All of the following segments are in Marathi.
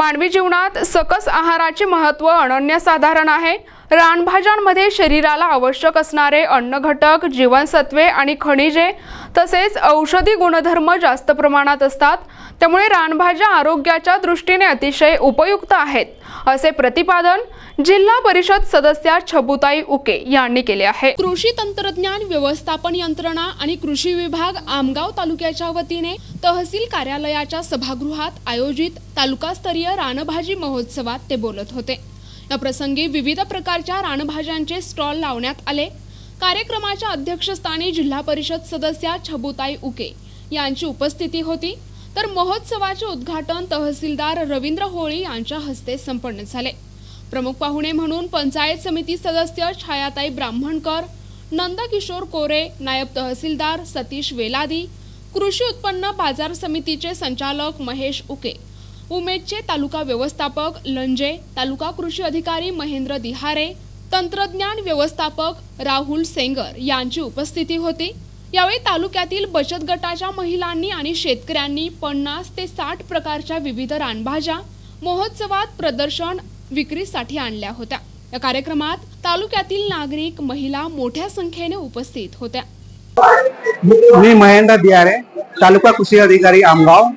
मानवी जीवनात सकस आहाराचे महत्त्व अनन्यसाधारण आहे. रानभाज्यांमध्ये शरीराला आवश्यक असणारे अन्न घटक जीवनसत्वे आणि खनिजे तसेच औषधी गुणधर्म जास्त प्रमाणात असतात. त्यामुळे रानभाज्या आरोग्याच्या दृष्टीने अतिशय उपयुक्त आहेत असे प्रतिपादन जिल्हा परिषद सदस्या छबुताई उके यांनी केले आहे. कृषी तंत्रज्ञान व्यवस्थापन यंत्रणा आणि कृषी विभाग आमगाव तालुक्याच्या वतीने तहसील कार्यालयाच्या सभागृहात आयोजित तालुकास्तरीय रानभाजी महोत्सवात ते बोलत होते. या प्रसंगी विविध प्रकारच्या रानभाज्यांचे स्टॉल लावण्यात आले. कार्यक्रमाच्या अध्यक्षस्थानी जिल्हा परिषद सदस्या छबुताई उके यांची उपस्थिती होती. तर महोत्सवाचे उद्घाटन तहसीलदार रवींद्र होळी यांच्या हस्ते संपन्न झाले. प्रमुख पाहुणे म्हणून पंचायत समिती सदस्य छायाताई ब्राह्मणकर नंदकिशोर कोरे नायब तहसीलदार सतीश वेलादी कृषी उत्पन्न बाजार समितीचे संचालक महेश उके उमेदचे तालुका व्यवस्थापक लंजे तालुका कृषी अधिकारी महेंद्र दिहारे तंत्रज्ञान व्यवस्थापक राहुल सेंगर यांची उपस्थिती होती. यावेळी तालुक्यातील बचत गटाच्या महिलांनी आणि शेतकऱ्यांनी पन्नास ते साठ प्रकारच्या विविध रानभाज्या महोत्सवात प्रदर्शन विक्रीसाठी आणल्या होत्या. या कार्यक्रमात तालुक्यातील नागरिक महिला मोठ्या संख्येने उपस्थित होत्या. मी महेंद्र दियारे तालुका कृषी अधिकारी आमगाव.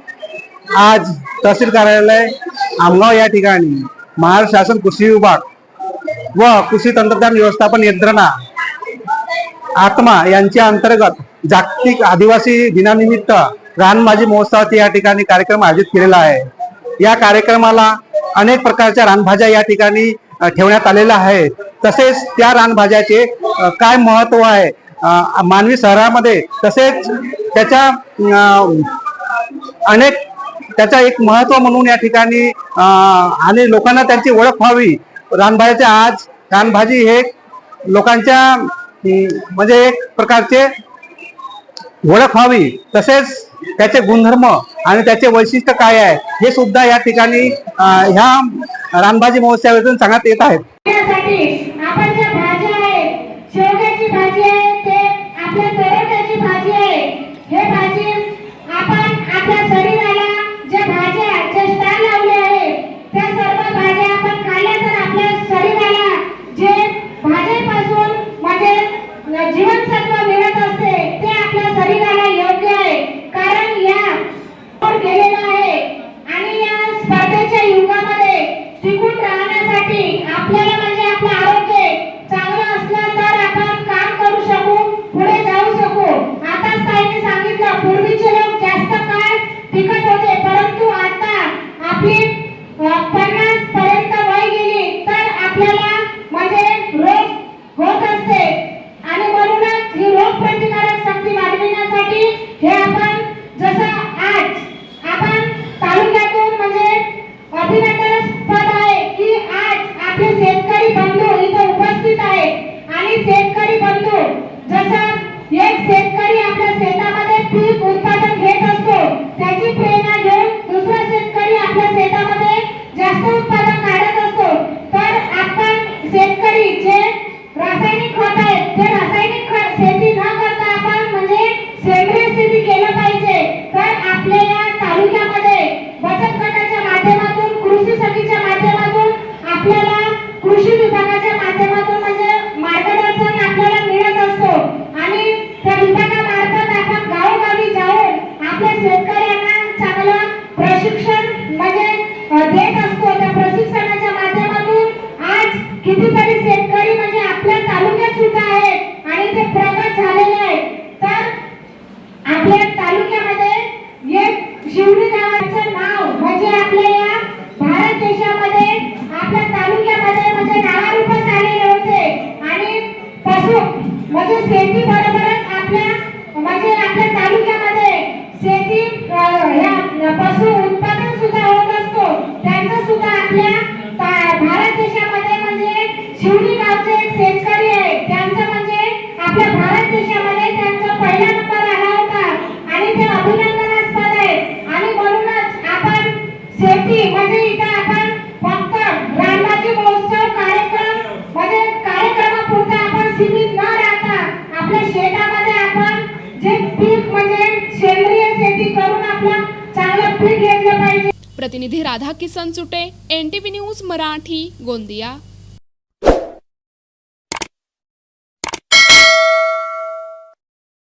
आज तहसील कार्यालय आमगाव या ठिकाणी. महाराष्ट्र शासन कृषी विभाग व कृषी तंत्रज्ञान व्यवस्थापन यंत्रणा आत्मा यांच्या अंतर्गत जागतिक आदिवासी दिनानिमित्त रानभाजी महोत्सवाचे या ठिकाणी कार्यक्रम आयोजित केलेला आहे. या कार्यक्रमाला अनेक प्रकारच्या रानभाज्या या ठिकाणी ठेवण्यात आलेल्या आहे तसेच त्या रानभाज्याचे काय महत्त्व आहे मानवी शहरामध्ये तसेच त्याच्या अनेक त्याचा एक महत्त्व म्हणून या ठिकाणी आणि लोकांना त्यांची ओळख व्हावी. रानभाज्याचे आज रानभाजी हे लोकांच्या म्हणजे एक प्रकारचे ओळख व्हावी. तसेच त्याचे गुणधर्म आणि त्याचे वैशिष्ट्य काय आहे हे सुद्धा या ठिकाणी ह्या रानभाजी महोत्सवातून सांगण्यात येत आहेत आपण आहेत काढत असतो. तर आपण शेतकरी जे रासायनिक खत ते रासायनिक खत शेती न करता आपण म्हणजे शेती केलं पाहिजे. तर बचत गटाच्या माध्यमातून कृषी माध्यमातून म्हणजे मार्गदर्शन आपल्याला मिळत असतो. आणि आपण जाऊन शेतकऱ्यांना चांगलं प्रशिक्षण म्हणजे देत असतो. प्रतिनिधी Radha Kisan Chute N T V news Marathi Gondia.